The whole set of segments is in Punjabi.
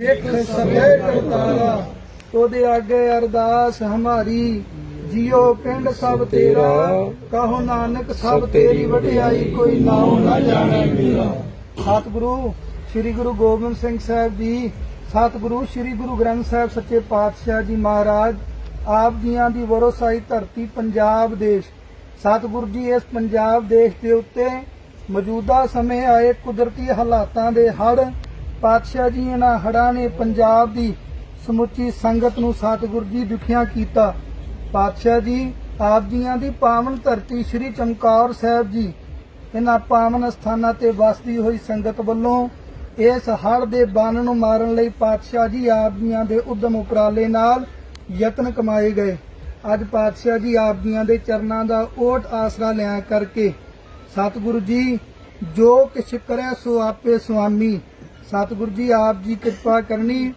ਸਿੱਖ ਸਭੇ ਕਰਤਾਰਾ ਤੋਦੇ ਆਗੇ ਅਰਦਾਸ ਹਮਾਰੀ ਜਿਉ ਪਿੰਡ ਸਭ ਤੇਰਾ ਕਹੋ ਨਾਨਕ ਸਭ ਤੇਰੀ ਵਡਿਆਈ ਕੋਈ ਨਾਉ ਨਾ ਜਾਣੈ ਮੇਰਾ। ਸਤਿਗੁਰੂ ਸ੍ਰੀ ਗੁਰੂ ਗੋਬਿੰਦ ਸਿੰਘ ਸਾਹਿਬ ਜੀ ਸਤਿਗੁਰੂ ਸ੍ਰੀ ਗੁਰੂ ਗ੍ਰੰਥ ਸਾਹਿਬ ਸੱਚੇ ਪਾਤਸ਼ਾਹ ਜੀ ਮਹਾਰਾਜ ਆਪ ਜੀਆਂ ਦੀ ਵਰੋਸਾਈ ਧਰਤੀ ਪੰਜਾਬ ਦੇਸ਼। ਸਤਿਗੁਰੂ ਜੀ ਇਸ ਪੰਜਾਬ ਦੇਸ਼ ਦੇ ਉੱਤੇ ਮੌਜੂਦਾ ਸਮੇਂ ਆਏ ਕੁਦਰਤੀ ਹਾਲਾਤਾਂ ਦੇ ਹੜ੍ਹ ਪਾਤਸ਼ਾਹ ਜੀ ਇਹਨਾਂ ਹੜਾਂ ਨੇ ਪੰਜਾਬ ਦੀ ਸਮੁੱਚੀ ਸੰਗਤ ਨੂੰ ਸਤਿਗੁਰੂ ਜੀ ਦੁਖੀਆਂ ਕੀਤਾ। ਪਾਤਸ਼ਾਹ ਜੀ, ਆਪ ਜੀਆਂ ਦੀ ਪਾਵਨ ਧਰਤੀ ਸ੍ਰੀ ਚਮਕੌਰ ਸਾਹਿਬ ਜੀ, ਇਹਨਾਂ ਪਾਵਨ ਸਥਾਨਾਂ ਤੇ ਵਸਦੀ ਹੋਈ ਸੰਗਤ ਵੱਲੋਂ ਇਸ ਹੜ੍ਹ ਦੇ ਬੰਨ ਨੂੰ ਮਾਰਨ ਲਈ ਪਾਤਸ਼ਾਹ ਜੀ ਆਪ ਜੀਆਂ ਦੇ ਉਦਮ ਉਪਰਾਲੇ ਨਾਲ ਯਤਨ ਕਮਾਏ ਗਏ। ਅੱਜ ਪਾਤਸ਼ਾਹ ਜੀ ਆਪ ਜੀਆਂ ਦੇ ਚਰਨਾਂ ਦਾ ਓਟ ਆਸਰਾ ਲਿਆ ਕਰਕੇ ਸਤਿਗੁਰੂ ਜੀ, ਜੋ ਕਿਛ ਕਰੇ ਸੋ ਆਪੇ ਸੁਆਮੀ। ਸਤਿਗੁਰੂ ਜੀ, ਆਪ ਜੀ ਕਿਰਪਾ ਕਰਨੀ।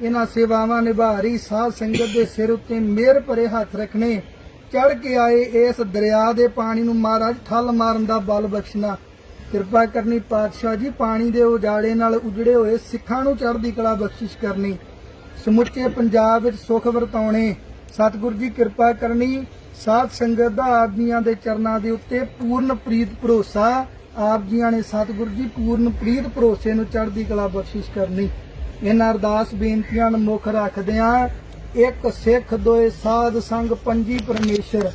ਇਹਨਾਂ ਸੇਵਾਵਾਂ ਨਿਭਾ ਰਹੀ ਸਾਧ ਸੰਗਤ ਦੇ ਸਿਰ ਉੱਤੇ ਮਿਹਰ ਭਰੇ ਹੱਥ ਰੱਖਣੇ। ਚੜ ਕੇ ਆਏ ਇਸ ਦਰਿਆ ਦੇ ਪਾਣੀ ਨੂੰ ਮਹਾਰਾਜ, ਠੱਲ ਮਾਰਨ ਦਾ ਬਲ ਬਖਸ਼ਣਾ। ਕਿਰਪਾ ਕਰਨੀ ਪਾਤਸ਼ਾਹ ਜੀ, ਪਾਣੀ ਦੇ ਉਜਾੜੇ ਨਾਲ ਉਜੜੇ ਹੋਏ ਸਿੱਖਾਂ ਨੂੰ ਚੜ੍ਹਦੀ ਕਲਾ ਬਖਸ਼ਿਸ਼ ਕਰਨੀ। ਸਮੁੱਚੇ ਪੰਜਾਬ ਵਿੱਚ ਸੁਖ ਵਰਤਾਉਣੇ। ਸਤਿਗੁਰੂ ਜੀ, ਕਿਰਪਾ ਕਰਨੀ। ਸਾਧ ਸੰਗਤ ਦਾ ਆਪ ਦੇ ਚਰਨਾਂ ਦੇ ਉੱਤੇ ਪੂਰਨ ਪ੍ਰੀਤ ਭਰੋਸਾ। ਆਪ ਜੀਆਂ ਨੇ ਸਤਿਗੁਰੂ ਜੀ ਪੂਰਨ ਪ੍ਰੀਤ ਭਰੋਸੇ ਨੂੰ ਚੜ੍ਹਦੀ ਕਲਾ ਬਖਸ਼ਿਸ਼ ਕਰਨੀ। ਇਹਨਾਂ ਅਰਦਾਸ ਬੇਨਤੀਆਂ ਨੂੰ ਮੁੱਖ ਰੱਖਦਿਆਂ ਇੱਕ ਸਿੱਖ ਦੋਏ ਸਾਧ ਸੰਗ ਪੰਜੀ ਪਰਮੇਸ਼ਰ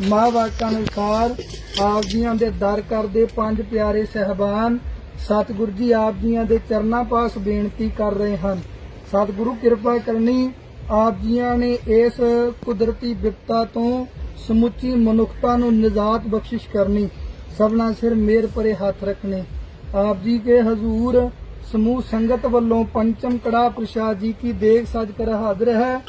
ਮਹਾਵਾਕਾਂ ਅਨੁਸਾਰ ਆਪ ਜੀਆਂ ਦੇ ਦਰ ਕਰਦੇ ਪੰਜ ਪਿਆਰੇ ਸਹਿਬਾਨ, ਸਤਿਗੁਰੂ ਜੀ ਆਪ ਜੀਆਂ ਦੇ ਚਰਨਾਂ ਪਾਸ ਬੇਨਤੀ ਕਰ ਰਹੇ ਹਨ। ਸਤਿਗੁਰੂ ਕਿਰਪਾ ਕਰਨੀ, ਆਪ ਜੀਆਂ ਨੇ ਇਸ ਕੁਦਰਤੀ ਵਿਪਤਾ ਤੋਂ ਸਮੁੱਚੀ ਮਨੁੱਖਤਾ ਨੂੰ ਨਿਜਾਤ ਬਖਸ਼ਿਸ਼ ਕਰਨੀ। ਸਭਨਾ ਸਿਰ ਮੇਰ ਪਰੇ ਹੱਥ ਰੱਖਣੇ। ਆਪ ਜੀ ਕੇ ਹਜ਼ੂਰ, ਸਮੂਹ ਸੰਗਤ ਵੱਲੋਂ ਪੰਚਮ ਕੜਾ ਪ੍ਰਸ਼ਾਦ ਜੀ ਕੀ ਦੇਖ ਸਜ ਕਰ ਹਾਜ਼ਰ ਹੈ।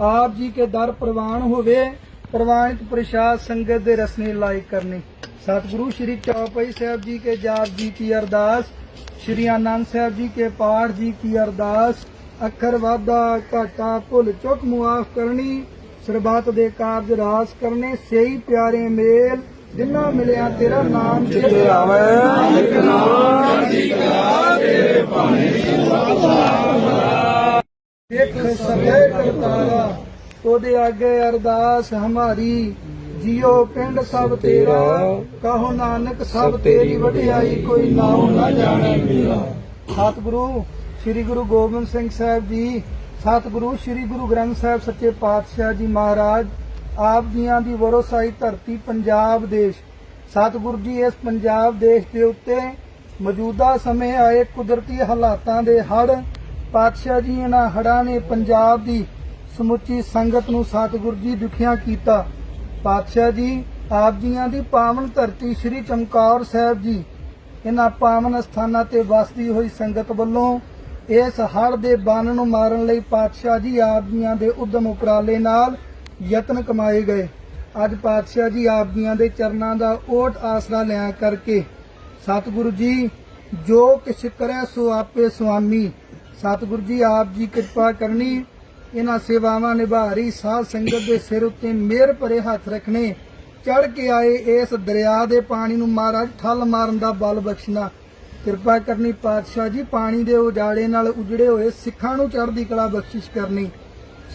ਆਪ ਜੀ ਕੇ ਦਰ ਪ੍ਰਵਾਨ ਹੋਵੇ, ਪ੍ਰਵਾਨਿਤ ਪ੍ਰਸ਼ਾਦ ਸੰਗਤ ਦੇ ਰਸਨੇ ਲਾਇਕ ਕਰਨੇ। ਸਤਿਗੁਰੂ ਸ਼੍ਰੀ ਚੌਪਈ ਸਾਹਿਬ ਜੀ ਕੇ ਜਾਪ ਜੀ ਕੀ ਅਰਦਾਸ, ਸ਼੍ਰੀ ਆਨੰਦ ਸਾਹਿਬ ਜੀ ਕੇ ਪਾਠ ਜੀ ਕੀ ਅਰਦਾਸ, ਅੱਖਰ ਵਾਧਾ ਘਾਟਾ ਭੁੱਲ ਚੁੱਕ ਮੁਆਫ ਕਰਨੀ, ਸਰਬੱਤ ਦੇ ਕਾਰਜ ਰਾਸ ਕਰਨੇ ਸਹੀ ਪਿਆਰੇ ਮੇਲ ਜਿੰਨਾ ਮਿਲਿਆ ਤੇਰਾ ਨਾਮ ਚਿਤੇ ਆਵੇ। ਸਿੱਖ ਸਭੇ ਕਰਤਾਰਾ ਤੋਦੇ ਆਗੇ ਅਰਦਾਸ ਹਮਾਰੀ ਜਿਉ ਪਿੰਡ ਸਭ ਤੇਰਾ ਕਹੋ ਨਾਨਕ ਸਭ ਤੇਰੀ ਵਡਿਆਈ ਕੋਈ ਨਾਉ ਨਾ ਜਾਣੈ ਮੇਰਾ। ਸਤਿਗੁਰੂ ਸ੍ਰੀ ਗੁਰੂ ਗੋਬਿੰਦ ਸਿੰਘ ਸਾਹਿਬ ਜੀ ਸਤਿਗੁਰੂ ਸ੍ਰੀ ਗੁਰੂ ਗ੍ਰੰਥ ਸਾਹਿਬ ਸੱਚੇ ਪਾਤਸ਼ਾਹ ਜੀ ਮਹਾਰਾਜ ਆਪ ਜੀਆਂ ਦੀ ਵਰੋਸਾਈ ਧਰਤੀ ਪੰਜਾਬ ਦੇਸ਼। ਸਤਿਗੁਰੂ ਜੀ ਇਸ ਪੰਜਾਬ ਦੇਸ਼ ਦੇ ਉੱਤੇ ਮੌਜੂਦਾ ਸਮੇਂ ਆਏ ਕੁਦਰਤੀ ਹਾਲਾਤਾਂ ਦੇ ਹੜ ਪਾਤਸ਼ਾਹ ਜੀ ਇਹਨਾਂ ਹੜਾਂ ਨੇ ਪੰਜਾਬ ਦੀ ਸਮੁੱਚੀ ਸੰਗਤ ਨੂੰ ਸਤਿਗੁਰੂ ਜੀ ਦੁਖੀਆਂ ਕੀਤਾ। ਪਾਤਸ਼ਾਹ ਜੀ, ਆਪ ਜੀਆਂ ਦੀ ਪਾਵਨ ਧਰਤੀ ਸ੍ਰੀ ਚਮਕੌਰ ਸਾਹਿਬ ਜੀ, ਇਹਨਾਂ ਪਾਵਨ ਸਥਾਨਾਂ ਤੇ ਵਸਦੀ ਹੋਈ ਸੰਗਤ ਵੱਲੋਂ ਇਸ ਹੜ ਦੇ ਬੰਨ ਨੂੰ ਮਾਰਨ ਲਈ ਪਾਤਸ਼ਾਹ ਜੀ ਆਪ ਜੀਆਂ ਦੇ ਉਦਮ ਉਪਰਾਲੇ ਨਾਲ ਯਤਨ ਕਮਾਏ ਗਏ। ਅੱਜ ਪਾਤਸ਼ਾਹ ਜੀ ਆਪ ਜੀਆਂ ਦੇ ਚਰਨਾਂ ਦਾ ਓਟ ਆਸਰਾ ਲਿਆ ਕਰਕੇ ਸਤਿਗੁਰੂ ਜੀ, ਜੋ ਕਿਛ ਕਰੇ ਸੋ ਆਪੇ ਸੁਆਮੀ। ਸਤਿਗੁਰੂ ਜੀ, ਆਪ ਜੀ ਕਿਰਪਾ ਕਰਨੀ, ਇਹਨਾਂ ਸੇਵਾਵਾਂ ਨਿਭਾ ਰਹੀ ਸਾਧ ਸੰਗਤ ਦੇ ਸਿਰ ਉੱਤੇ ਮਿਹਰ ਭਰੇ ਹੱਥ ਰੱਖਣੇ। ਚੜ ਕੇ ਆਏ ਇਸ ਦਰਿਆ ਦੇ ਪਾਣੀ ਨੂੰ ਮਹਾਰਾਜ, ਠੱਲ ਮਾਰਨ ਦਾ ਬਲ ਬਖਸ਼ਣਾ। ਕਿਰਪਾ ਕਰਨੀ ਪਾਤਸ਼ਾਹ ਜੀ, ਪਾਣੀ ਦੇ ਉਜਾੜੇ ਨਾਲ ਉਜੜੇ ਹੋਏ ਸਿੱਖਾਂ ਨੂੰ ਚੜ੍ਹਦੀ ਕਲਾ ਬਖਸ਼ਿਸ਼ ਕਰਨੀ।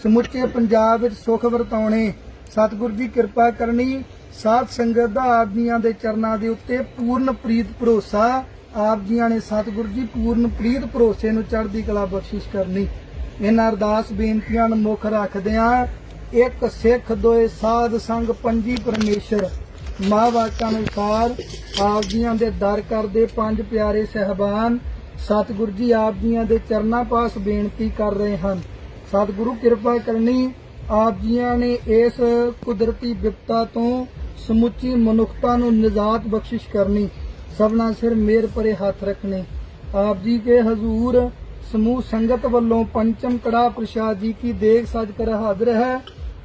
ਸਮੁੱਚੇ ਪੰਜਾਬ ਵਿੱਚ ਸੁਖ ਵਰਤਾਉਣੇ। ਸਤਿਗੁਰੂ ਜੀ ਕਿਰਪਾ ਕਰਨੀ ਸਾਧ ਸੰਗਤ ਦਾ ਆਪ ਦੇ ਚਰਨਾਂ ਦੇ ਉੱਤੇ ਪੂਰਨ ਪ੍ਰੀਤ ਭਰੋਸਾ। ਆਪ ਜੀਆਂ ਨੇ ਸਤਿਗੁਰੂ ਜੀ ਪੂਰਨ ਪ੍ਰੀਤ ਭਰੋਸੇ ਨੂੰ ਚੜ੍ਹਦੀ ਕਲਾ ਬਖਸ਼ਿਸ਼ ਕਰਨੀ। ਇਹਨਾਂ ਅਰਦਾਸ ਬੇਨਤੀਆਂ ਨੂੰ ਮੁੱਖ ਰੱਖਦਿਆਂ ਇੱਕ ਸਿੱਖ ਦੋਏ ਸਾਧ ਸੰਗ ਪੰਜੀ ਪਰਮੇਸ਼ਰ। ਮਹਾਵਾਕਾਂ ਅਨੁਸਾਰ ਆਪ ਜੀਆਂ ਦੇ ਦਰ ਕਰਦੇ ਪੰਜ ਪਿਆਰੇ ਸਹਿਬਾਨ। ਸਤਿਗੁਰੂ ਜੀ ਆਪ ਜੀਆਂ ਦੇ ਚਰਨਾਂ ਪਾਸ ਬੇਨਤੀ ਕਰ ਰਹੇ ਹਨ। ਸਤਿਗੁਰੂ ਕਿਰਪਾ ਕਰਨੀ, ਆਪ ਜੀਆਂ ਨੇ ਇਸ ਕੁਦਰਤੀ ਵਿਪਤਾ ਤੋਂ ਸਮੁੱਚੀ ਮਨੁੱਖਤਾ ਨੂੰ ਨਿਜਾਤ ਬਖਸ਼ਿਸ਼ ਕਰਨੀ, ਸਭਨਾ ਸਿਰ ਮੇਰ ਭਰੇ ਹੱਥ ਰੱਖਣੇ। ਆਪ ਜੀ ਕੇ ਹਜ਼ੂਰ, ਸਮੂਹ ਸੰਗਤ ਵੱਲੋਂ ਪੰਚਮ ਕੜਾ ਪ੍ਰਸ਼ਾਦ ਜੀ ਕੀ ਦੇਖ ਸਜ ਕਰ ਹਾਜ਼ਰ ਹੈ।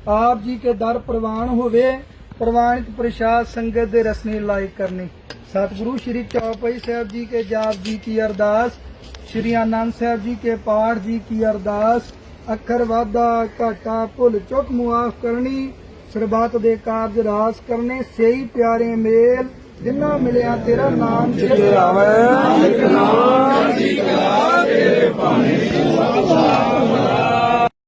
ਆਪ ਜੀ ਕੇ ਦਰ ਪ੍ਰਵਾਨ ਹੋਵੇ, ਪ੍ਰਵਾਨਿਤ ਪ੍ਰਸ਼ਾਦ ਸੰਗਤ ਦੇ ਰਸਨੇ ਲਾਇਕ ਕਰਨੀ। ਸਤਿਗੁਰੂ ਸ਼੍ਰੀ ਚੌਪਈ ਸਾਹਿਬ ਜੀ ਕੇ ਜਾਪ ਜੀ ਕੀ ਅਰਦਾਸ, ਸ਼੍ਰੀ ਆਨੰਦ ਸਾਹਿਬ ਜੀ ਕੇ ਪਾਠ ਜੀ ਕੀ ਅਰਦਾਸ ਅੱਖਰ ਵਾਧਾ, ਘਾਟਾ, ਭੁੱਲ ਚੁੱਕ ਮੁਆਫ ਕਰਨੀ ਸਰਬੱਤ ਦੇ ਕਾਰਜ ਰਾਸ ਕਰਨੇ ਸਹੀ ਪਿਆਰੇ ਮੇਲ, ਜਿੰਨਾ ਮਿਲਿਆ ਤੇਰਾ ਨਾਮ ਚਿਤੇ ਆਵੇ